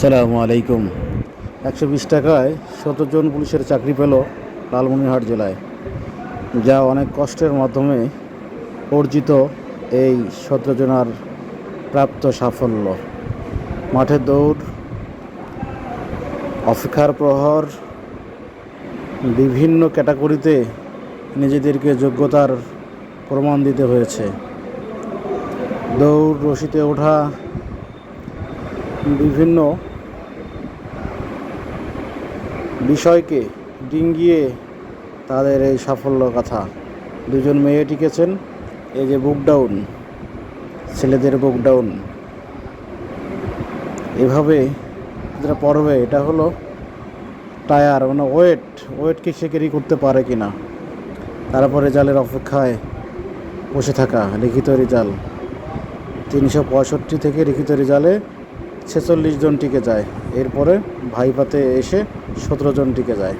সালামু আলাইকুম। একশো বিশ টাকায় জন পুলিশের চাকরি পেল লালমনিরহাট জেলায়, যা অনেক কষ্টের মাধ্যমে অর্জিত এই জনার প্রাপ্ত সাফল্য। মাঠের দৌড় অপেক্ষার প্রহর, বিভিন্ন ক্যাটাগরিতে নিজেদেরকে যোগ্যতার প্রমাণ দিতে হয়েছে। দৌড়, রশিতে ওঠা, বিভিন্ন বিষয়কে ডিঙ্গিয়ে তাদের এই সাফল্য কথা। দুজন মেয়ে টিকেছেন, এই যে বুক ডাউন, ছেলেদের বুক ডাউন। এভাবে যেটা পড়বে, এটা হলো টায়ার মানে ওয়েট ওয়েটকে সে ক্যারি করতে পারে কি না তারপরে জালের অপেক্ষায় বসে থাকা লিখিত রেজাল্ট। তিনশো পঁয়ষট্টি থেকে লিখিত রেজাল্টে ছেচল্লিশ জন টিকে যায়। এরপরে ভাইপাতে এসে সতেরো জন টিকে যায়।